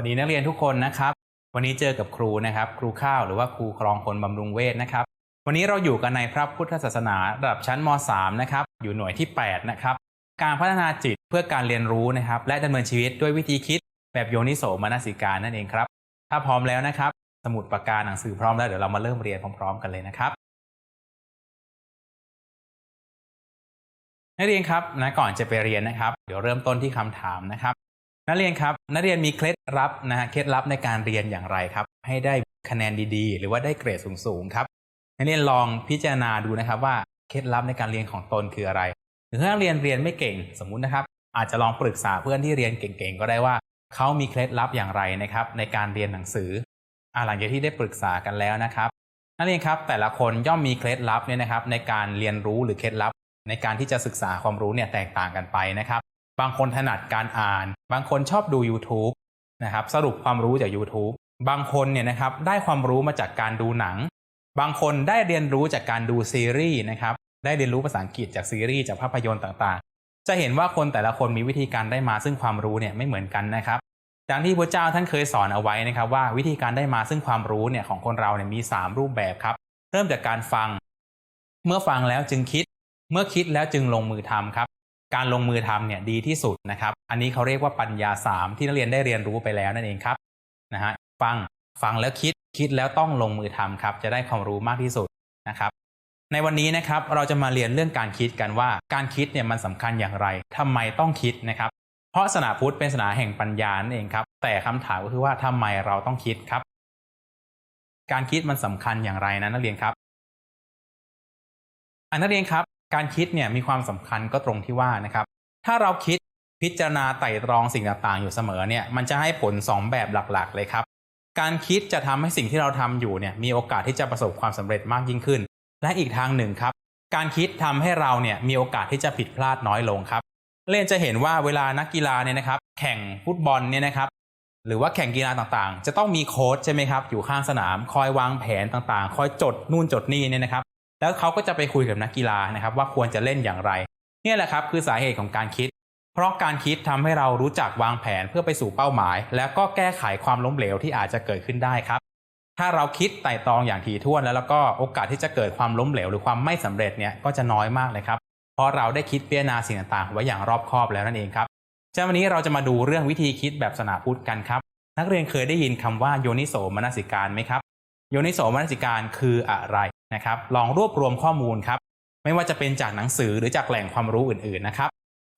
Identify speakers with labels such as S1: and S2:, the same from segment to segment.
S1: วัสดีนักเรียนทุกคนนะครับ วันนี้เจอกับครูนะครับ ครูข้าวหรือว่าครูครองคนบำรุงเวทนะครับ วันนี้เราอยู่กันในพระพุทธศาสนาระดับชั้นม .3 นะครับ อยู่หน่วยที่ 8 นะครับ การพัฒนาจิตเพื่อการเรียนรู้นะครับ และดำเนินชีวิตด้วยวิธีคิด แบบโยนิโสมนสิการนั่นเองครับ ถ้าพร้อมแล้วนะครับ สมุดปากกาหนังสือพร้อมแล้วเดี๋ยวเรามาเริ่มเรียนพร้อม ๆ กันเลยนะครับนักเรียนครับนะก่อนจะไปเรียนนะครับ เดี๋ยวเริ่มต้นที่คำถามนะครับ นักเรียนครับ นักเรียนมีเคล็ดลับนะฮะเคล็ดลับในการเรียนอย่างไรครับ ให้ได้คะแนนดีๆ หรือว่าได้เกรดสูงๆครับนักเรียนลองพิจารณาดูนะครับว่าเคล็ดลับในการเรียนของตนคืออะไรหรือถ้านักเรียนเรียนไม่เก่งสมมุตินะครับ อาจจะลองปรึกษาเพื่อนที่เรียนเก่งๆก็ได้ว่าเขามีเคล็ดลับอย่างไรนะครับ ในการเรียนหนังสืออ่าหลังจากที่ได้ปรึกษากันแล้วนะครับนักเรียนครับแต่ละคนย่อมมีเคล็ดลับเนี่ยนะครับ ในการเรียนรู้หรือเคล็ดลับ ในการที่จะศึกษาความรู้เนี่ยแตกต่างกันไปนะครับ บางคนถนัดการอ่าน บางคนชอบดู YouTube นะครับสรุปความรู้จาก YouTube บางคนเนี่ยนะครับได้ความรู้มาจากการดูหนัง บางคนได้เรียนรู้จากการดูซีรีส์นะครับได้เรียนรู้ภาษาอังกฤษจากซีรีส์จากภาพยนตร์ต่างๆ จะเห็นว่าคนแต่ละคนมีวิธีการได้มาซึ่งความรู้เนี่ยไม่เหมือนกันนะครับดังที่พระเจ้าท่านเคยสอนเอาไว้นะครับว่าวิธีการได้มาซึ่งความรู้เนี่ยของคนเราเนี่ยมี 3 รูปแบบครับ เริ่มจากการฟัง เมื่อฟังแล้วจึงคิด เมื่อคิดแล้วจึงลงมือทำครับ การลงมือทำเนี่ยดีที่สุดนะครับ อันนี้เขาเรียกว่าปัญญา 3 ที่นักเรียนได้เรียนรู้ไปแล้วนั่นเองครับนะฮะฟังฟังแล้วคิดคิดแล้วต้องลงมือทำครับ จะได้ความรู้มากที่สุดนะครับ ในวันนี้นะครับเราจะมาเรียนเรื่องการคิดกันว่า การคิดเนี่ยมันสำคัญอย่างไรทำไมต้องคิดนะครับ เพราะศาสนาพุทธเป็นศาสนาแห่งปัญญานั่นเองครับ แต่คำถามก็คือว่าทำไมเราต้องคิดครับ การคิดมันสำคัญอย่างไรนะนักเรียนครับอันนักเรียนครับ การคิดเนี่ยมีความสำคัญก็ตรงที่ว่านะครับ ถ้าเราคิดพิจารณาไต่ตรองสิ่งต่างๆ อยู่เสมอเนี่ยมันจะให้ผล 2 แบบหลักๆ เลยครับ การคิดจะทำให้สิ่งที่เราทำอยู่เนี่ยมีโอกาสที่จะประสบความสำเร็จมากยิ่งขึ้น และอีกทางหนึ่งครับ การคิดทำให้เราเนี่ยมีโอกาสที่จะผิดพลาดน้อยลงครับเล่นจะเห็นว่าเวลานักกีฬาเนี่ยนะครับ แข่งฟุตบอลเนี่ยนะครับ หรือว่าแข่งกีฬาต่างๆ จะต้องมีโค้ชใช่ไหมครับอยู่ข้างสนาม คอยวางแผนต่างๆ คอยจดนู่นจดนี่เนี่ยนะครับ แล้วเขาก็จะไปคุยกับนักกีฬานะครับว่าควรจะเล่นอย่างไรเนี่ยแหละครับคือสาเหตุของการคิด เพราะการคิดทำให้เรารู้จักวางแผนเพื่อไปสู่เป้าหมาย แล้วก็แก้ไขความล้มเหลวที่อาจจะเกิดขึ้นได้ครับ ถ้าเราคิดไต่ตองอย่างถี่ถ้วนแล้วแล้วก็โอกาสที่จะเกิดความล้มเหลวหรือความไม่สำเร็จเนี่ยก็จะน้อยมากเลยครับ เพราะเราได้คิดพิจารณาสิ่งต่างๆไว้อย่างรอบคอบแล้วนั่นเองครับเช้าวันนี้เราจะมาดูเรื่องวิธีคิดแบบศาสนาพุทธกันครับ นักเรียนเคยได้ยินคำว่าโยนิโสมนสิการไหมครับ โยนิโสมนสิการคืออะไร นะครับ ลองรวบรวมข้อมูลครับ ไม่ว่าจะเป็นจากหนังสือหรือจากแหล่งความรู้อื่นๆนะครับ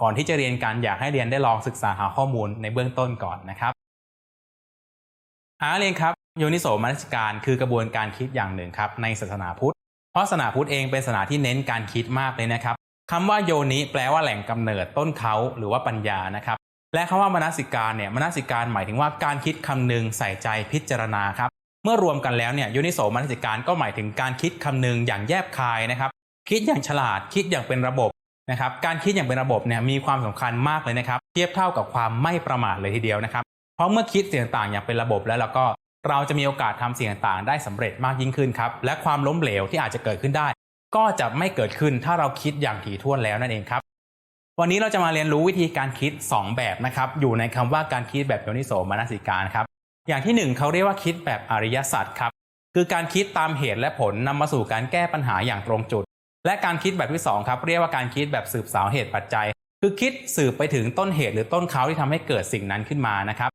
S1: ก่อนที่จะเรียนกันอยากให้เรียนได้ลองศึกษาหาข้อมูลในเบื้องต้นก่อนนะครับอาเรียนครับโยนิโสมนสิการคือกระบวนการคิดอย่างหนึ่งครับในศาสนาพุทธ เพราะศาสนาพุทธเองเป็นศาสนาที่เน้นการคิดมากเลยนะครับคำว่าโยนิแปลว่าแหล่งกำเนิดต้นเขาหรือว่าปัญญานะครับ และคำว่ามนสิการเนี่ยมนสิการหมายถึงว่าการคิดคำนึงใส่ใจพิจารณาครับ เมื่อรวมกันแล้วเนี่ยโยนิโสมนสิการก็หมายถึงการคิดคำนึงอย่างแยบคายนะครับ คิดอย่างฉลาดคิดอย่างเป็นระบบนะครับ การคิดอย่างเป็นระบบเนี่ยมีความสำคัญมากเลยนะครับ เทียบเท่ากับความไม่ประมาทเลยทีเดียวนะครับ เพราะเมื่อคิดสิ่งต่างอย่างเป็นระบบแล้วเราก็เราจะมีโอกาสทำสิ่งต่างได้สำเร็จมากยิ่งขึ้นครับ และความล้มเหลวที่อาจจะเกิดขึ้นได้ ก็จะไม่เกิดขึ้นถ้าเราคิดอย่างถี่ถ้วนแล้วนั่นเองครับ วันนี้เราจะมาเรียนรู้วิธีการคิด 2 แบบนะครับ อยู่ในคำว่าการคิดแบบโยนิโสมนสิการครับ อย่างที่ 1เขาเรียกว่าคิดแบบอริยสัจครับคือการคิดตามเหตุและผลนำมาสู่การแก้ปัญหาอย่างตรงจุด และการคิดแบบที่2ครับเรียกว่าการคิดแบบสืบสาวเหตุปัจจัย คือคิดสืบไปถึงต้นเหตุหรือต้นเขาที่ทำให้เกิดสิ่งนั้นขึ้นมานะครับ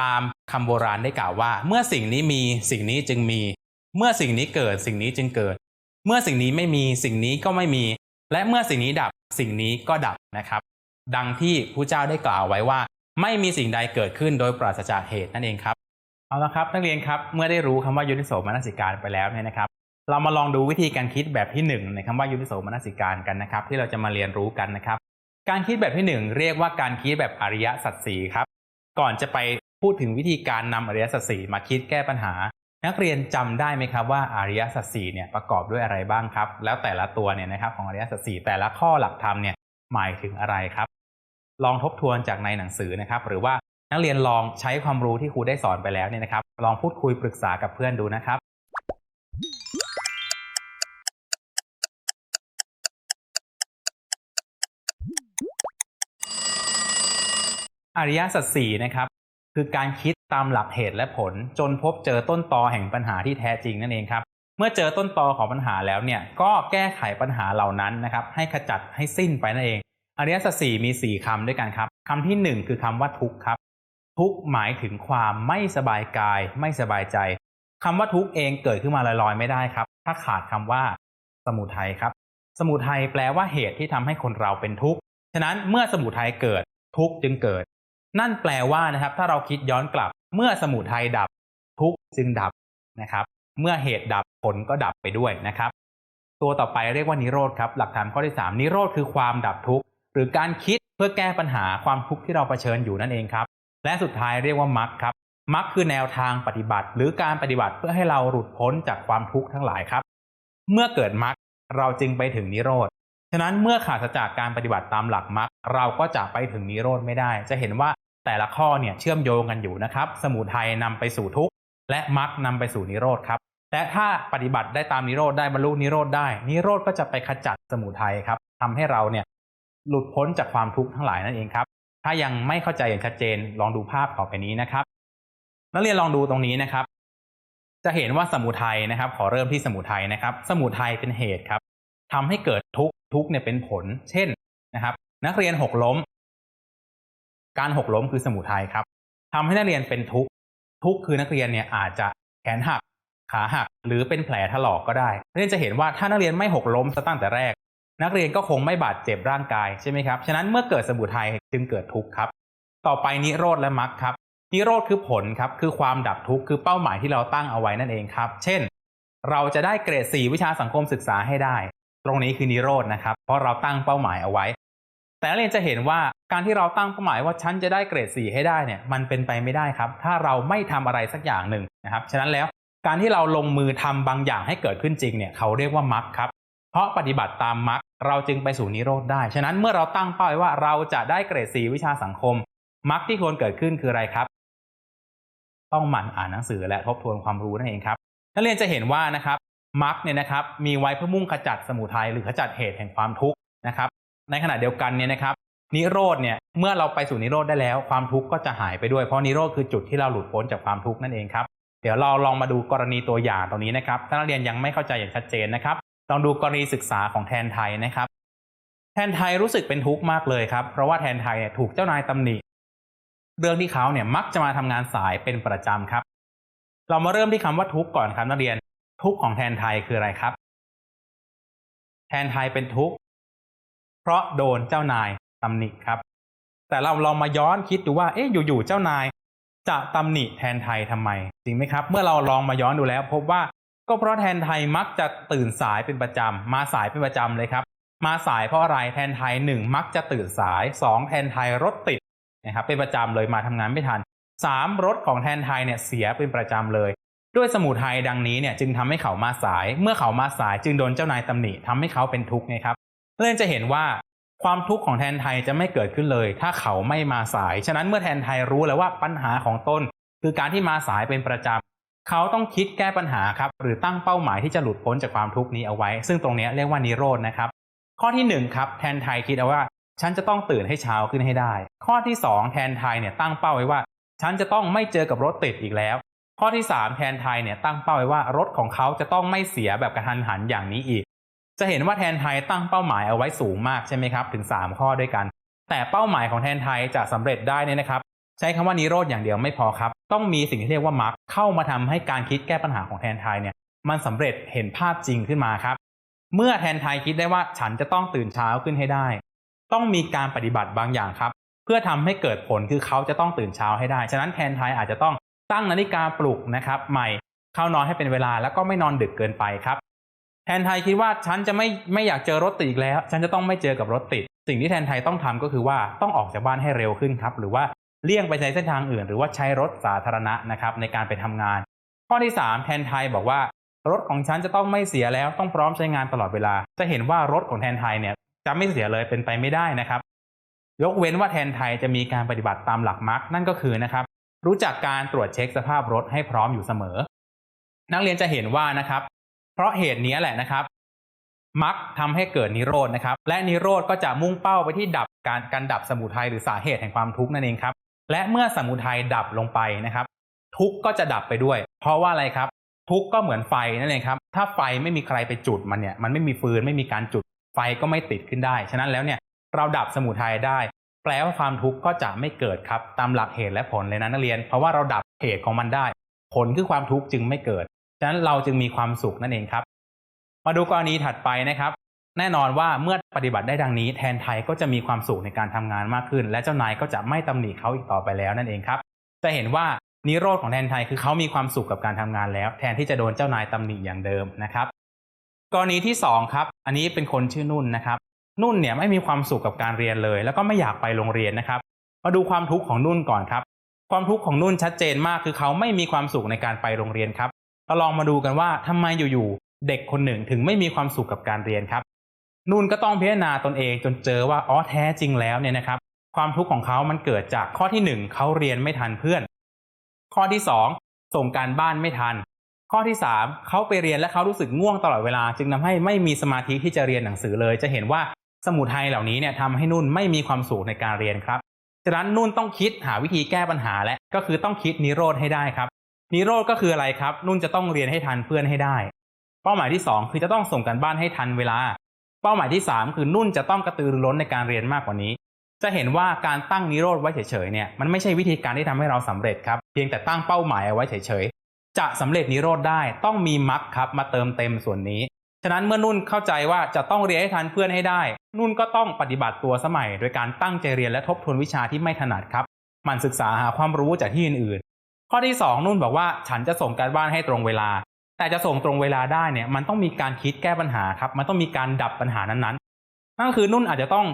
S1: ตามคำโบราณได้กล่าวว่า เมื่อสิ่งนี้มีสิ่งนี้จึงมี เมื่อสิ่งนี้เกิดสิ่งนี้จึงเกิด เมื่อสิ่งนี้ไม่มีสิ่งนี้ก็ไม่มี และเมื่อสิ่งนี้ดับสิ่งนี้ก็ดับนะครับ ดังที่พระเจ้าได้กล่าวไว้ว่า ไม่มีสิ่งใดเกิดขึ้นโดยปราศจากเหตุนั่นเองครับ เอาละครับ นักเรียนครับเมื่อได้รู้คำว่ายุติโสมนสิการไปแล้วเนี่ยนะครับ เรามาลองดูวิธีการคิดแบบที่ 1 ในคำว่ายุติโสมนสิการกันนะครับ ที่เราจะมาเรียนรู้กันนะครับ การคิดแบบที่ 1 เรียกว่าการคิดแบบอริยสัจสีครับ ก่อนจะไปพูดถึงวิธีการนำอริยสัจสีมาคิดแก้ปัญหา นักเรียนจำได้ไหมครับว่าอริยสัจสี่เนี่ยประกอบด้วยอะไรบ้างครับ แล้วแต่ละตัวเนี่ยนะครับของอริยสัจสี่แต่ละข้อหลักธรรมเนี่ยหมายถึงอะไรครับ ลองทบทวนจากในหนังสือนะครับ หรือว่านักเรียนลองใช้ความรู้ที่ครูได้สอนไปแล้วเนี่ยนะครับ ลองพูดคุยปรึกษากับเพื่อนดูนะครับอริยสัจสี่นะครับคือการคิดตามหลักเหตุและผล จนพบเจอต้นตอแห่งปัญหาที่แท้จริงนั่นเองครับเมื่อเจอต้นตอของปัญหาแล้วเนี่ยก็แก้ไขปัญหาเหล่านั้นนะครับให้ขจัดให้สิ้นไปนั่นเอง อริยสัจสี่มีสี่คำด้วยกันครับคำที่หนึ่งคือคำว่าทุกข์ครับ ทุกข์หมายถึงความไม่สบายกาย ไม่สบายใจคำว่าทุกข์เองเกิดขึ้นมาลอยๆไม่ได้ครับ ถ้าขาดคำว่า สมุทัยครับ สมุทัยแปลว่าเหตุที่ทำให้คนเราเป็นทุกข์ฉะนั้นเมื่อสมุทัยเกิด ทุกข์จึงเกิด นั่นแปลว่านะครับ ถ้าเราคิดย้อนกลับ เมื่อสมุทัยดับ ทุกข์จึงดับนะครับ เมื่อเหตุดับผลก็ดับไปด้วยนะครับ ตัวต่อไปเรียกว่านิโรธครับ หลักฐานข้อที่ 3 นิโรธคือความดับทุกข์ หรือการคิดเพื่อแก้ปัญหาความทุกข์ที่เราเผชิญอยู่นั่นเองครับ และสุดท้ายเรียกว่ามรรคครับมรรคคือแนวทางปฏิบัติ หรือการปฏิบัติเพื่อให้เราหลุดพ้นจากความทุกข์ทั้งหลายครับ เมื่อเกิดมรรคเราจึงไปถึงนิโรธฉะนั้นเมื่อขาดจากการปฏิบัติตามหลักมรรคเราก็จะไปถึงนิโรธไม่ได้ จะเห็นว่าแต่ละข้อเนี่ยเชื่อมโยงกันอยู่นะครับ สมุทัยนำไปสู่ทุกข์และมรรคนำไปสู่นิโรธครับและถ้าปฏิบัติได้ตามนิโรธได้บรรลุนิโรธได้นิโรธก็จะไปขจัดสมุทัยครับทำให้เราเนี่ย หลุดพ้นจากความทุกข์ทั้งหลายนั่นเองครับ ถ้ายังไม่เข้าใจอย่างชัดเจนลองดูภาพต่อไปนี้นะครับ นักเรียนลองดูตรงนี้นะครับ จะเห็นว่าสมุทัยนะครับ ขอเริ่มที่สมุทัยนะครับ สมุทัยเป็นเหตุครับทำให้เกิดทุกข์ทุกข์เนี่ยเป็นผล เช่นนะครับ นักเรียนหกล้ม การหกล้มคือสมุทัยครับทำให้นักเรียนเป็นทุกข์ทุกข์คือนักเรียนเนี่ยอาจจะแขนหักขาหักหรือเป็นแผลถลอกก็ได้นักเรียนจะเห็นว่าถ้านักเรียนไม่หกล้มตั้งแต่แรก นักเรียนก็คงไม่บาดเจ็บร่างกายใช่ไหมครับฉะนั้นเมื่อเกิดสมุทัยจึงเกิดทุกข์ครับ ต่อไปนิโรธและมรรคครับนิโรธคือผลครับคือความดับทุกข์คือเป้าหมายที่เราตั้งเอาไว้นั่นเองครับ เช่น เราจะได้เกรด 4 วิชาสังคมศึกษาให้ได้ ตรงนี้คือนิโรธนะครับ เพราะเราตั้งเป้าหมายเอาไว้ แต่นักเรียนจะเห็นว่าการที่เราตั้งเป้าหมายว่าฉันจะได้เกรด 4 ให้ได้เนี่ยมันเป็นไปไม่ได้ครับ ถ้าเราไม่ทำอะไรสักอย่างหนึ่งนะครับฉะนั้นแล้วการที่เราลงมือทำบางอย่างให้เกิดขึ้นจริงเนี่ยเขาเรียกว่ามรรคครับ เพราะปฏิบัติตามมรรคเราจึงไปสู่นิโรธได้ ฉะนั้นเมื่อเราตั้งเป้าไว้ว่าเราจะได้เกรด4วิชาสังคมมรรคที่ควรเกิดขึ้นคืออะไรครับ ต้องหมั่นอ่านหนังสือและทบทวนความรู้นั่นเองครับนักเรียนจะเห็นว่านะครับมรรคเนี่ยนะครับมีไว้เพื่อมุ่งขจัดสมุทัยหรือขจัดเหตุแห่งความทุกข์นะครับ ในขณะเดียวกันเนี่ยนะครับ นิโรธเนี่ยเมื่อเราไปสู่นิโรธได้แล้ว ความทุกข์ก็จะหายไปด้วยเพราะนิโรธคือจุดที่เราหลุดพ้นจากความทุกข์นั่นเองครับเดี๋ยวเราลองมาดูกรณีตัวอย่างตรงนี้นะครับถ้านักเรียนยังไม่เข้าใจอย่างชัดเจนนะครับ ลองดูกรณีศึกษาของแทนไทยนะครับ แทนไทยรู้สึกเป็นทุกข์มากเลยครับ เพราะว่าแทนไทยถูกเจ้านายตำหนิ เรื่องที่เขาเนี่ยมักจะมาทำงานสายเป็นประจำครับ เรามาเริ่มที่คำว่าทุกข์ก่อนครับนักเรียน ทุกข์ของแทนไทยคืออะไรครับ แทนไทยเป็นทุกข์เพราะโดนเจ้านายตำหนิครับ แต่เราลองมาย้อนคิดดูว่าเอ๊ะอยู่ๆเจ้านายจะตำหนิแทนไทยทำไมจริงไหมครับ เมื่อเราลองมาย้อนดูแล้ว พบว่า ก็เพราะแทนไทยมักจะตื่นสายเป็นประจำ มาสายเป็นประจำเลยครับ มาสายเพราะอะไรแทนไทยหนึ่งมักจะตื่นสายสองแทนไทยรถติดนะครับเป็นประจำเลยมาทำงานไม่ทันสามรถของแทนไทยเนี่ยเสียเป็นประจำเลย ด้วยสมุทัยดังนี้เนี่ยจึงทำให้เขามาสาย เมื่อเขามาสายจึงโดนเจ้านายตำหนิทำให้เขาเป็นทุกข์ไงครับเพื่นจะเห็นว่าความทุกข์ของแทนไทยจะไม่เกิดขึ้นเลย ถ้าเขาไม่มาสาย ฉะนั้นเมื่อแทนไทยรู้แล้วว่าปัญหาของตนคือการที่มาสายเป็นประจำ เขาต้องคิดแก้ปัญหาครับหรือตั้งเป้าหมายที่จะหลุดพ้นจากความทุกข์นี้เอาไว้ ซึ่งตรงนี้เรียกว่านิโรธนะครับ ข้อที่หนึ่งครับแทนไทยคิดเอาว่า ฉันจะต้องตื่นให้เช้าขึ้นให้ได้ ข้อที่สองแทนไทยเนี่ยตั้งเป้าไว้ว่า ฉันจะต้องไม่เจอกับรถติดอีกแล้ว ข้อที่สามแทนไทยเนี่ยตั้งเป้าไว้ว่ารถของเขาจะต้องไม่เสียแบบกระทันหันอย่างนี้อีก จะเห็นว่าแทนไทยตั้งเป้าหมายเอาไว้สูงมากใช่ไหมครับถึง 3 ข้อด้วยกัน แต่เป้าหมายของแทนไทยจะสำเร็จได้เนี่ยนะครับ ใช้คำว่านิโรธอย่างเดียวไม่พอครับ ต้องมีสิ่งที่เรียกว่ามรรคเข้ามาทำให้การคิดแก้ปัญหาของแทนไทยเนี่ยมันสำเร็จเห็นภาพจริงขึ้นมาครับ เมื่อแทนไทยคิดได้ว่าฉันจะต้องตื่นเช้าขึ้นให้ได้ ต้องมีการปฏิบัติบางอย่างครับ เพื่อทำให้เกิดผลคือเขาจะต้องตื่นเช้าให้ได้ ฉะนั้นแทนไทยอาจจะต้องตั้งนาฬิกาปลุกนะครับใหม่เข้านอนให้เป็นเวลาแล้วก็ไม่นอนดึกเกินไปครับ แทนไทยคิดว่าฉันจะไม่ไม่อยากเจอรถติดอีกแล้ว ฉันจะต้องไม่เจอกับรถติด สิ่งที่แทนไทยต้องทำก็คือว่าต้องออกจากบ้านให้เร็วขึ้นครับ หรือว่า เลี่ยงไปใช้เส้นทางอื่น หรือว่าใช้รถสาธารณะนะครับในการไปทำงาน ข้อที่ 3 แทนไทยบอกว่ารถของฉันจะต้องไม่เสียแล้วต้องพร้อมใช้งานตลอดเวลา จะเห็นว่ารถของแทนไทยเนี่ยจะไม่เสียเลยเป็นไปไม่ได้นะครับ ยกเว้นว่าแทนไทยจะมีการปฏิบัติตามหลักมรรคนั่นก็คือนะครับ รู้จักการตรวจเช็คสภาพรถให้พร้อมอยู่เสมอ นักเรียนจะเห็นว่านะครับ เพราะเหตุนี้แหละนะครับมักทำให้เกิดนิโรธนะครับ และนิโรธก็จะมุ่งเป้าไปที่ดับการการดับสมุทัยหรือสาเหตุแห่งความทุกข์นั่นเองครับ และเมื่อสมุทัยดับลงไปนะครับ ทุกก็จะดับไปด้วย เพราะว่าอะไรครับ ทุกก็เหมือนไฟนั่นเองครับ ถ้าไฟไม่มีใครไปจุดมันเนี่ย มันไม่มีฟืนไม่มีการจุด ไฟก็ไม่ติดขึ้นได้ ฉะนั้นแล้วเนี่ยเราดับสมุทัยได้ แปลว่าความทุกข์ก็จะไม่เกิดครับตามหลักเหตุและผลเลยนะนักเรียน เพราะว่าเราดับเหตุของมันได้ ผลคือความทุกข์จึงไม่เกิด ฉะนั้นเราจึงมีความสุขนั่นเองครับ มาดูกรณีถัดไปนะครับ แน่นอนว่าเมื่อปฏิบัติได้ดังนี้แทนไทยก็จะมีความสุขในการทำงานมากขึ้น และเจ้านายก็จะไม่ตำหนิเขาอีกต่อไปแล้วนั่นเองครับจะเห็นว่านิโรธของแทนไทยคือเขามีความสุขกับการทำงานแล้ว แทนที่จะโดนเจ้านายตำหนิอย่างเดิมนะครับ กรณีที่สองครับอันนี้เป็นคนชื่อนุ่นนะครับ นุ่นเนี่ยไม่มีความสุขกับการเรียนเลย แล้วก็ไม่อยากไปโรงเรียนนะครับ มาดูความทุกข์ของนุ่นก่อนครับ ความทุกข์ของนุ่นชัดเจนมากคือเขาไม่มีความสุขในการไปโรงเรียนครับเราลองมาดูกันว่าทำไมอยู่ๆเด็กคนหนึ่งถึงไม่มีความสุขกับการเรียนครับ นุ่นก็ต้องพิจารณาตนเองจนเจอว่าอ๋อแท้จริงแล้วเนี่ยนะครับ ความทุกข์ของเขามันเกิดจากข้อที่หนึ่งเขาเรียนไม่ทันเพื่อน ข้อที่สองส่งการบ้านไม่ทัน ข้อที่สามเขาไปเรียนและเขารู้สึกง่วงตลอดเวลา จึงทำให้ไม่มีสมาธิที่จะเรียนหนังสือเลย จะเห็นว่าสมุทัยเหล่านี้เนี่ยทำให้นุ่นไม่มีความสุขในการเรียนครับฉะนั้นนุ่นต้องคิดหาวิธีแก้ปัญหาและก็คือต้องคิดนิโรธให้ได้ครับนิโรธก็คืออะไรครับ นุ่นจะต้องเรียนให้ทันเพื่อนให้ได้ เป้าหมายที่สองคือจะต้องส่งการบ้านให้ทันเวลา เป้าหมายที่สามคือนุ่นจะต้องกระตือรือร้นในการเรียนมากกว่านี้ จะเห็นว่าการตั้งนิโรธไว้เฉยๆเนี่ยมันไม่ใช่วิธีการที่ทำให้เราสำเร็จครับเพียงแต่ตั้งเป้าหมายเอาไว้เฉยๆจะสำเร็จนิโรธได้ต้องมีมรรคครับมาเติมเต็มส่วนนี้ฉะนั้นเมื่อนุ่นเข้าใจว่าจะต้องเรียนให้ทันเพื่อนให้ได้ นุ่นก็ต้องปฏิบัติตัวสมัย โดยการตั้งใจเรียนและทบทวนวิชาที่ไม่ถนัดครับ มันศึกษาหาความรู้จากที่อื่นๆ ข้อที่สองนุ่นบอกว่าฉันจะส่งการบ้านให้ตรงเวลา แต่จะส่งตรงเวลาได้เนี่ยมันต้องมีการคิดแก้ปัญหาครับ มันต้องมีการดับปัญหานั้นๆนั่นคือนุ่นอาจจะต้อง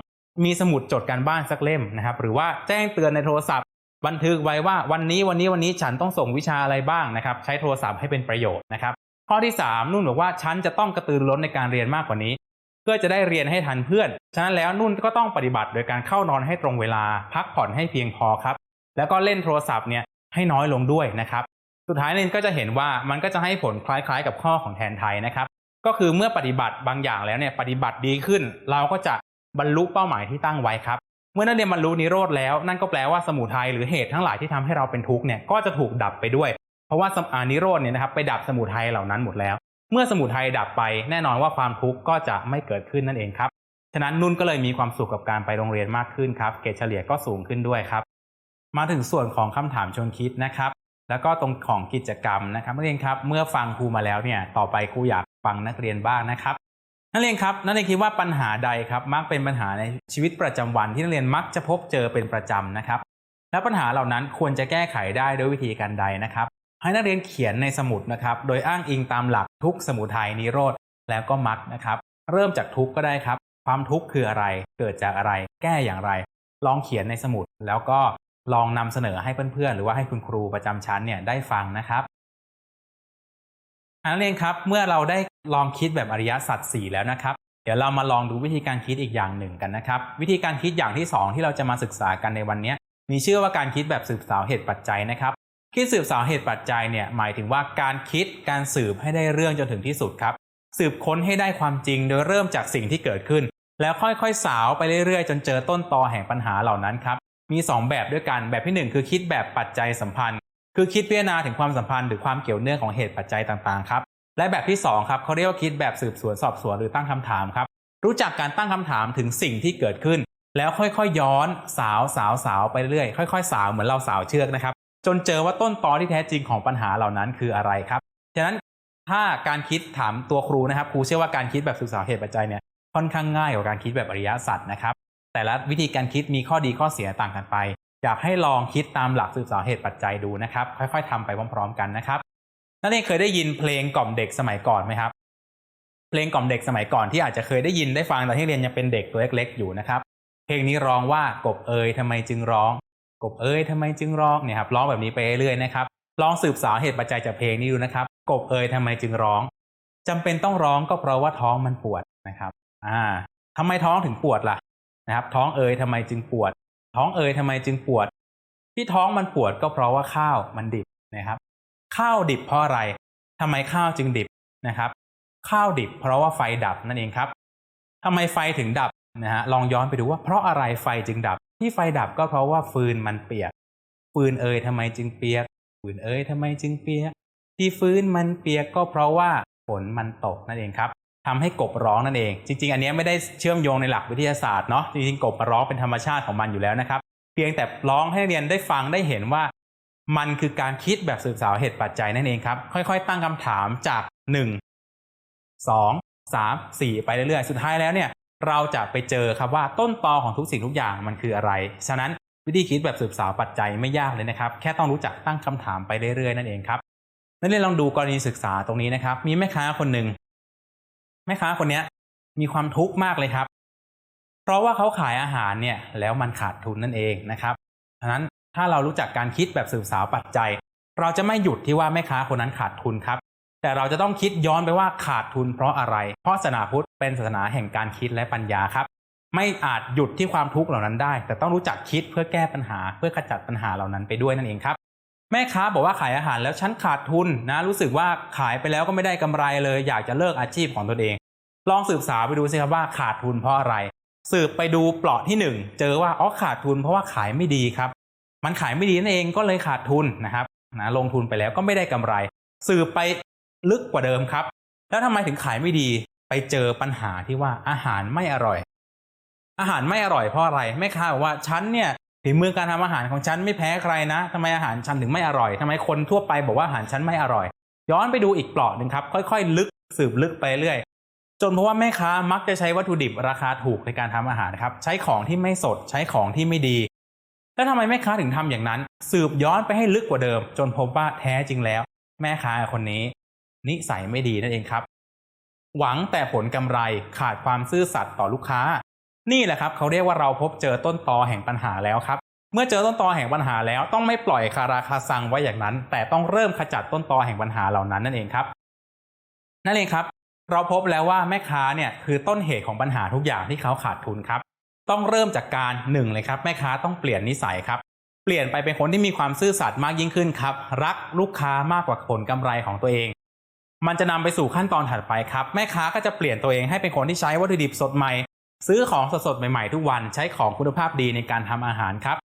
S1: มีสมุดจดการบ้านสักเล่มนะครับ หรือว่าแจ้งเตือนในโทรศัพท์ บันทึกไว้ว่าวันนี้วันนี้วันนี้ฉันต้องส่งวิชาอะไรบ้างนะครับ ใช้โทรศัพท์ให้เป็นประโยชน์นะครับ ข้อที่ 3 นุ่นบอกว่าฉันจะต้องกระตือรือร้นในการเรียนมากกว่านี้ เพื่อจะได้เรียนให้ทันเพื่อน ฉะนั้นแล้วนุ่นก็ต้องปฏิบัติโดยการเข้านอนให้ตรงเวลา พักผ่อนให้เพียงพอครับ แล้วก็เล่นโทรศัพท์เนี่ยให้น้อยลงด้วยนะครับ สุดท้ายเนี่ก็จะเห็นว่ามันก็จะให้ผลคล้ายๆ กับข้อของแทนไทยนะครับ ก็คือเมื่อปฏิบัติบางอย่างแล้วเนี่ยปฏิบัติดีขึ้น เราก็จะบรรลุเป้าหมายที่ตั้งไว้ครับ เมื่อนักเรียนบรรลุนิโรธแล้ว นั่นก็แปลว่าสมุทัยหรือเหตุทั้งหลายที่ทำให้เราเป็นทุกข์เนี่ยก็จะถูกดับไปด้วย เพราะว่าสมานิโรธเนี่ยนะครับไปดับสมุทัยเหล่านั้นหมดแล้ว เมื่อสมุทัยดับไปแน่นอนว่าความทุกข์ก็จะไม่เกิดขึ้นนั่นเองครับฉะนั้นนุ่นก็เลยมีความสุขกับการไปโรงเรียนมากขึ้นครับ เกรดเฉลี่ยก็สูงขึ้นด้วยครับ มาถึงส่วนของคำถามชวนคิดนะครับ แล้วก็ตรงของกิจกรรมนะครับนักเรียนครับเมื่อฟังครูมาแล้วเนี่ยต่อไปครูอยากฟังนักเรียนบ้างนะครับนักเรียนครับนักเรียนคิดว่าปัญหาใดครับมักเป็นปัญหาในชีวิตประจำวันที่นักเรียนมักจะพบเจอเป็นประจำนะครับ และปัญหาเหล่านั้นควรจะแก้ไขได้ด้วยวิธีการใดนะครับ ให้นักเรียนเขียนในสมุดนะครับโดยอ้างอิงตามหลักทุกสมุทัยนิโรธแล้วก็มรรคนะครับ เริ่มจากทุกก็ได้ครับ ความทุกข์คืออะไรเกิดจากอะไร แก้อย่างไร ลองเขียนในสมุดแล้วก็ ลองนำเสนอให้เพื่อนๆ หรือว่าให้คุณครูประจำชั้นเนี่ยได้ฟังนะครับนักเรียนครับเมื่อเราได้ลองคิดแบบอริยสัจสี่แล้วนะครับ เดี๋ยวเรามาลองดูวิธีการคิดอีกอย่างหนึ่งกันนะครับ วิธีการคิดอย่างที่สองที่เราจะมาศึกษากันในวันนี้มีชื่อว่าการคิดแบบสืบสาวเหตุปัจจัยนะครับ คิดสืบสาวเหตุปัจจัยเนี่ยหมายถึงว่าการคิดการสืบให้ได้เรื่องจนถึงที่สุดครับสืบค้นให้ได้ความจริงโดยเริ่มจากสิ่งที่เกิดขึ้น แล้วค่อยๆสาวไปเรื่อยๆ จนเจอต้นตอแห่งปัญหาเหล่านั้นครับ มี 2 แบบด้วยกัน แบบทีหนึ่1 คือคิดแบบปัจจัยสัมพันธ์ คือคิดพิจารณาถึงความสัมพันธ์หรือความเกี่ยวเนื่องของเหตุปัจจัยต่างๆครับ และแบบที่2ครับเขาเรียกว่าคิดแบบสืบสวนสอบสวนหรือตั้งคำถามครับ รู้จักการตั้งคำถามถึงสิ่งที่เกิดขึ้น แล้วค่อยๆย้อนสาวสาวสาวไปเรื่อยค่อย ๆ สาวเหมือนเราสาวเชือกนะครับ จนเจอว่าต้นตอที่แท้จริงของปัญหาเหล่านั้นคืออะไรครับ ฉะนั้นถ้าการคิดถามตัวครูนะครับ ครูเชื่อว่าการคิดแบบศึกษาเหตุปัจจัยเนี่ยค่อนข้างง่ายกว่าการคิดแบบอริยสัจนะครับ แต่ละวิธีการคิดมีข้อดีข้อเสียต่างกันไป อยากให้ลองคิดตามหลักศึกษาเหตุปัจจัยดูนะครับ ค่อยๆทำไปพร้อม ๆ กันนะครับนักเรียนเคยได้ยินเพลงกล่อมเด็กสมัยก่อนไหมครับ เพลงกล่อมเด็กสมัยก่อนที่อาจจะเคยได้ยินได้ฟังตอนที่เรียนยังเป็นเด็กตัวเล็ก ๆ อยู่นะครับ เพลงนี้ร้องว่ากบเอยทำไมจึงร้อง กบเอ้ยทำไมจึงร้องเนี่ยครับร้องแบบนี้ไปเรื่อยๆนะครับลองสืบสาเหตุปัจจัยจากเพลงนี้ดูนะครับ กบเอยทำไมจึงร้องจำเป็นต้องร้องก็เพราะว่าท้องมันปวดนะครับ อ่าทำไมท้องถึงปวดล่ะ นะครับ ท้องเอยทำไมจึงปวด ท้องเอยทำไมจึงปวด ที่ท้องมันปวดก็เพราะว่าข้าวมันดิบนะครับ ข้าวดิบเพราะอะไรทำไมข้าวจึงดิบนะครับ ข้าวดิบ เพราะว่าไฟดับนั่นเองครับทำไมไฟถึงดับนะฮะลองย้อนไปดูว่าเพราะอะไรไฟจึงดับ ที่ไฟดับก็เพราะว่าฟืนมันเปียก ฟืนเอยทำไมจึงเปียกฝืนเอยทำไมจึงเปียก ที่ฟืนมันเปียกก็เพราะว่าฝนมันตกนั่นเองครับ ทำให้กบร้องนั่นเอง จริง ๆ อันนี้ไม่ได้เชื่อมโยงในหลักวิทยาศาสตร์เนาะจริงๆกบร้องเป็นธรรมชาติของมันอยู่แล้วนะครับ เพียงแต่ร้องให้นักเรียนได้ฟังได้เห็นว่า มันคือการคิดแบบสืบสาวเหตุปัจจัยนั่นเองครับ ค่อย ๆ ตั้งคำถามจาก 1 2 3 4 ไปเรื่อยๆ สุดท้ายแล้วเนี่ยเราจะไปเจอครับว่าต้นตอของทุกสิ่งทุกอย่างมันคืออะไร ฉะนั้นวิธีคิดแบบสืบสาวปัจจัยไม่ยากเลยนะครับ แค่ต้องรู้จักตั้งคำถามไปเรื่อยๆนั่นเองครับ นักเรียลองดูกรณีศึกษาตรงนี้นะครับ มีแม่ค้าคนหนึ่ง แม่ค้าคนเนี้ยมีความทุกข์มากเลยครับ เพราะว่าเขาขายอาหารเนี่ยแล้วมันขาดทุนนั่นเองนะครับฉะนั้นถ้าเรารู้จักการคิดแบบสืบสาวปัจจัย เราจะไม่หยุดที่ว่าแม่ค้าคนนั้นขาดทุนครับ แต่เราจะต้องคิดย้อนไปว่าขาดทุนเพราะอะไร เพราะศาสนาพุทธเป็นศาสนาแห่งการคิดและปัญญาครับ ไม่อาจหยุดที่ความทุกข์เหล่านั้นได้ แต่ต้องรู้จักคิดเพื่อแก้ปัญหา เพื่อขจัดปัญหาเหล่านั้นไปด้วยนั่นเองครับ แม่ค้าบอกว่าขายอาหารแล้วฉันขาดทุนนะรู้สึกว่าขายไปแล้วก็ไม่ได้กำไรเลย อยากจะเลิกอาชีพของตนเอง ลองสืบสาวไปดูสิครับว่าขาดทุนเพราะอะไร สืบไปดูเปลาะที่หนึ่งเจอว่าอ๋อขาดทุนเพราะว่าขายไม่ดีครับ มันขายไม่ดีนั่นเองก็เลยขาดทุนนะครับนะลงทุนไปแล้วก็ไม่ได้กำไร สืบไปลึกกว่าเดิมครับ แล้วทำไมถึงขายไม่ดีไปเจอปัญหาที่ว่าอาหารไม่อร่อย อาหารไม่อร่อยเพราะอะไรแม่ค้าบอกว่าฉันเนี่ย ฝีมือการทำอาหารของฉันไม่แพ้ใครนะทำไมอาหารฉันถึงไม่อร่อยทำไมคนทั่วไปบอกว่าอาหารฉันไม่อร่อย ย้อนไปดูอีกเปลาะหนึ่งครับ ค่อยๆ ลึกสืบลึกไปเรื่อย จนเพราะว่าแม่ค้ามักจะใช้วัตถุดิบราคาถูกในการทำอาหารครับ ใช้ของที่ไม่สด ใช้ของที่ไม่ดี แล้วทำไมแม่ค้าถึงทำอย่างนั้น สืบย้อนไปให้ลึกกว่าเดิม จนพบว่าแท้จริงแล้ว แม่ค้าคนนี้ นิสัยไม่ดีนั่นเองครับ หวังแต่ผลกำไรขาดความซื่อสัตย์ต่อลูกค้า นี่แหละครับเขาเรียกว่าเราพบเจอต้นตอแห่งปัญหาแล้วครับ เมื่อเจอต้นตอแห่งปัญหาแล้วต้องไม่ปล่อยคาราคาซังไว้อย่างนั้น แต่ต้องเริ่มขจัดต้นตอแห่งปัญหาเหล่านั้นนั่นเองครับ นั่นเองครับ เราพบแล้วว่าแม่ค้าเนี่ยคือต้นเหตุของปัญหาทุกอย่างที่เขาขาดทุนครับ ต้องเริ่มจากการหนึ่งเลยครับแม่ค้าต้องเปลี่ยนนิสัยครับเปลี่ยนไปเป็นคนที่มีความซื่อสัตย์มากยิ่งขึ้นครับ รักลูกค้ามากกว่าผลกำไรของตัวเอง มันจะนำไปสู่ขั้นตอนถัดไปครับ แม่ค้าก็จะเปลี่ยนตัวเองให้เป็นคนที่ใช้วัตถุดิบสดใหม่ ซื้อของสดๆใหม่ๆทุกวันใช้ของคุณภาพดีในการทำอาหารครับ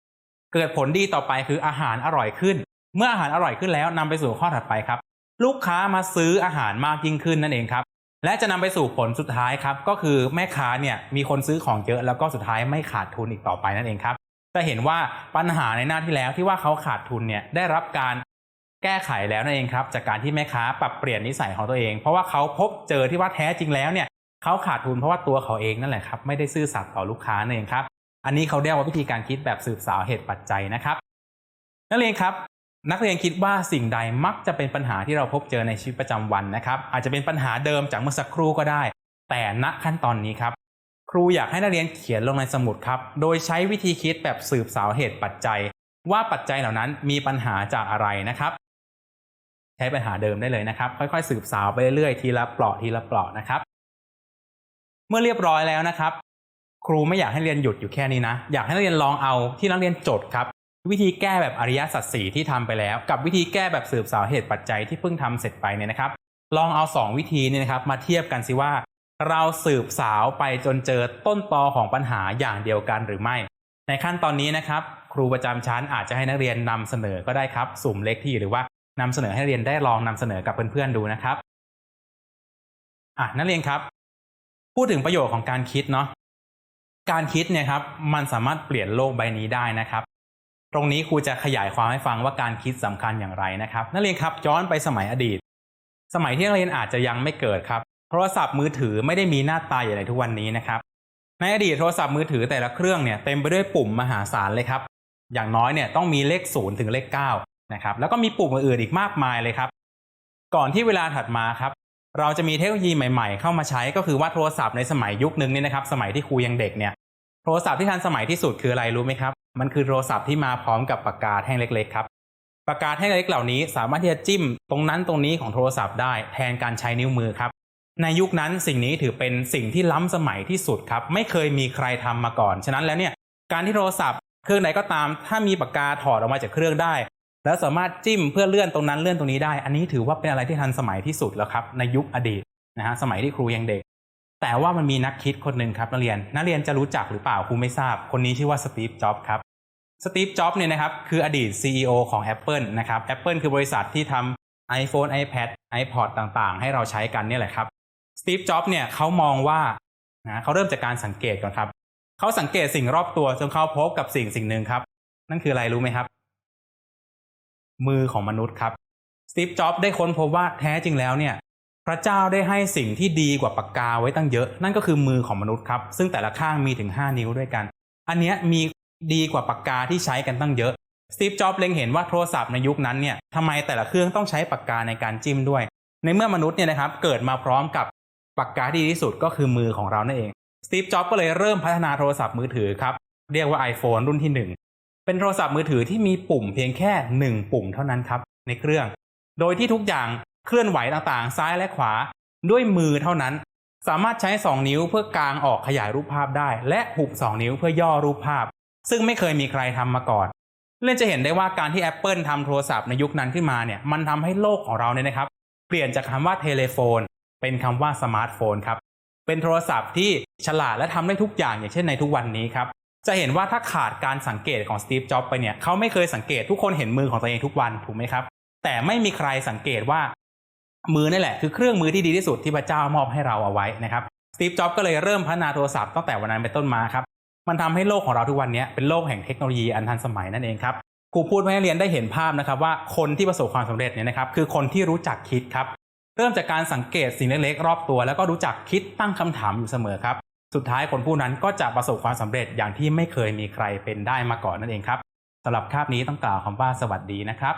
S1: เกิดผลดีต่อไปคืออาหารอร่อยขึ้น เมื่ออาหารอร่อยขึ้นแล้วนำไปสู่ข้อถัดไปครับ ลูกค้ามาซื้ออาหารมากยิ่งขึ้นนั่นเองครับ และจะนำไปสู่ผลสุดท้ายครับ ก็คือแม่ค้าเนี่ยมีคนซื้อของเยอะแล้วก็สุดท้ายไม่ขาดทุนอีกต่อไปนั่นเองครับจะเห็นว่าปัญหาในหน้าที่แล้วที่ว่าเขาขาดทุนเนี่ยได้รับการแก้ไขแล้วนั่นเองครับ จากการที่แม่ค้าปรับเปลี่ยนนิสัยของตัวเอง เพราะว่าเขาพบเจอที่ว่าแท้จริงแล้วเนี่ย เขาขาดทุนเพราะว่าตัวเขาเองนั่นแหละครับไม่ได้ซื่อสัตย์ต่อลูกค้านั่นเองครับ อันนี้เขาเรียกว่าวิธีการคิดแบบสืบสาวเหตุปัจจัยนะครับ นักเรียนครับ นักเรียนคิดว่าสิ่งใดมักจะเป็นปัญหาที่เราพบเจอในชีวิตประจำวันนะครับ อาจจะเป็นปัญหาเดิมจากเมื่อสักครู่ก็ได้ แต่ณขั้นตอนนี้ครับ ครูอยากให้นักเรียนเขียนลงในสมุดครับ โดยใช้วิธีคิดแบบสืบสาวเหตุปัจจัย ว่าปัจจัยเหล่านั้นมีปัญหาจากอะไรนะครับ ใช้ปัญหาเดิมได้เลยนะครับ ค่อยๆ สืบสาวไปเรื่อยๆทีละเปลาะทีละเปลาะนะครับ เมื่อเรียบร้อยแล้วนะครับ ครูไม่อยากให้เรียนหยุดอยู่แค่นี้นะ อยากให้นักเรียนลองเอาที่นักเรียนจดครับ วิธีแก้แบบอริยสัจสี่ที่ทำไปแล้ว กับวิธีแก้แบบสืบสาวเหตุปัจจัยที่เพิ่งทำเสร็จไปเนี่ยนะครับ ลองเอา 2 วิธีเนี้นะครับมาเทียบกันสิว่า เราสืบสาวไปจนเจอต้นตอของปัญหาอย่างเดียวกันหรือไม่ ในขั้นตอนนี้นะครับครูประจำชั้นอาจจะให้นักเรียนนำเสนอก็ได้ครับ สุ่มเลขที่หรือว่านำเสนอให้เรียนได้ลองนำเสนอกับเพื่อนๆดูนะครับอะนักเรียนครับ พูดถึงประโยชน์ของการคิดเนาะการคิดเนี่ยครับมันสามารถเปลี่ยนโลกใบนี้ได้นะครับ ตรงนี้ครูจะขยายความให้ฟังว่าการคิดสำคัญอย่างไรนะครับ นักเรียนครับย้อนไปสมัยอดีต สมัยที่นักเรียนอาจจะยังไม่เกิดครับโทรศัพท์มือถือไม่ได้มีหน้าตาอย่างไรทุกวันนี้นะครับในอดีตโทรศัพท์มือถือแต่ละเครื่องเนี่ยเต็มไปด้วยปุ่มมหาศาลเลยครับ อย่างน้อยเนี่ยต้องมีเลขศูนย์ถึงเลข9นะครับแล้วก็มีปุ่มอื่นๆอีกมากมายเลยครับ ก่อนที่เวลาถัดมาครับ เราจะมีเทคโนโลยีใหม่ ๆ เข้ามาใช้ก็คือว่าโทรศัพท์ในสมัยยุคนึงเนี่ยนะครับสมัยที่ครูยังเด็กเนี่ยโทรศัพท์ที่ทันสมัยที่สุดคืออะไรรู้ไหมครับ มันคือโทรศัพท์ที่มาพร้อมกับปากกาแท่งเล็กๆครับปากกาแท่งเล็กเหล่านี้สามารถที่จะจิ้มตรงนั้นตรงนี้ของโทรศัพท์ได้แทนการใช้นิ้วมือครับ ในยุคนั้นสิ่งนี้ถือเป็นสิ่งที่ล้ำสมัยที่สุดครับ ไม่เคยมีใครทำมาก่อน ฉะนั้นแล้วเนี่ยการที่โทรศัพท์เครื่องไหนก็ตาม ถ้ามีปากกาถอดออกมาจากเครื่องได้ แล้วสามารถจิ้มเพื่อเลื่อนตรงนั้นเลื่อนตรงนี้ได้ อันนี้ถือว่าเป็นอะไรที่ทันสมัยที่สุดแล้วครับในยุคอดีตนะฮะสมัยที่ครูยังเด็ก แต่ว่ามันมีนักคิดคนหนึ่งครับนักเรียนนักเรียนจะรู้จักหรือเปล่าครูไม่ทราบ คนนี้ชื่อว่าสตีฟจ็อบส์ครับสตีฟจ็อบส์เนี่ยนะครับคืออดีต CEO ของ Apple นะครับ Apple คือบริษัทที่ทำ iPhone iPad iPod ต่างๆ ให้เราใช้กันนี่แหละครับสตีฟจ็อบส์เนี่ยเขามองว่านะเขาเริ่มจากการสังเกตก่อนครับเขาสังเกตสิ่งรอบตัวจนเขาพบกับสิ่งสิ่งหนึ่งครับ นั่นคืออะไรรู้ไหมครับ มือของมนุษย์ครับสตีฟจ็อบส์ได้ค้นพบว่าแท้จริงแล้วเนี่ยพระเจ้าได้ให้สิ่งที่ดีกว่าปากกาไว้ตั้งเยอะ นั่นก็คือมือของมนุษย์ครับซึ่งแต่ละข้างมีถึง 5 นิ้วด้วยกัน อันเนี้ยมีดีกว่าปากกาที่ใช้กันตั้งเยอะสตีฟจ็อบส์เล็งเห็นว่าโทรศัพท์ในยุคนั้นเนี่ยทำไมแต่ละเครื่องต้องใช้ปากกาในการจิ้มด้วย ในเมื่อมนุษย์เนี่ยนะครับเกิดมาพร้อมกับปากกาที่ดีที่สุดก็คือมือของเรานั่นเองสตีฟจ็อบส์ก็เลยเริ่มพัฒนาโทรศัพท์มือถือครับเรียกว่า iPhone รุ่นที่1 เป็นโทรศัพท์มือถือที่มีปุ่มเพียงแค่ 1 ปุ่มเท่านั้นครับในเครื่อง โดยที่ทุกอย่างเคลื่อนไหวต่างๆ ซ้ายและขวาด้วยมือเท่านั้น สามารถใช้ 2 นิ้วเพื่อกางออกขยายรูปภาพได้ และหุบ 2 นิ้วเพื่อย่อรูปภาพ ซึ่งไม่เคยมีใครทำมาก่อนเล่นจะเห็นได้ว่าการที่ Apple ทำโทรศัพท์ในยุคนั้นขึ้นมาเนี่ยมันทำให้โลกของเราเนี่ยนะครับ เปลี่ยนจากคำว่าเทเลโฟน เป็นคำว่าสมาร์ทโฟนครับเป็นโทรศัพท์ที่ฉลาดและทำได้ทุกอย่างอย่างเช่นในทุกวันนี้ครับ จะเห็นว่าถ้าขาดการสังเกตของสตีฟจ็อบส์ไปเนี่ยเขาไม่เคยสังเกตทุกคนเห็นมือของตัวเองทุกวันถูกไหมครับ แต่ไม่มีใครสังเกตว่ามือนี่แหละคือเครื่องมือที่ดีที่สุดที่พระเจ้ามอบให้เราเอาไว้นะครับสตีฟจ็อบส์ก็เลยเริ่มพัฒนาโทรศัพท์ตั้งแต่วันนั้นเป็นต้นมาครับมันทำให้โลกของเราทุกวันนี้เป็นโลกแห่งเทคโนโลยีอันทันสมัยนั่นเองครับครูพูดให้เรียนได้เห็นภาพนะครับว่าคนที่ประสบความสำเร็จเนี่ยนะครับคือคนที่รู้จักคิดครับเริ่มจากการสังเกตสิ่งเล็กๆรอบตัว แล้วก็รู้จักคิดตั้งคำถามอยู่เสมอครับ สุดท้ายคนผู้นั้นก็จะประสบความสำเร็จอย่างที่ไม่เคยมีใครเป็นได้มาก่อนนั่นเองครับสำหรับคาบนี้ต้องกล่าวคำว่าสวัสดีนะครับ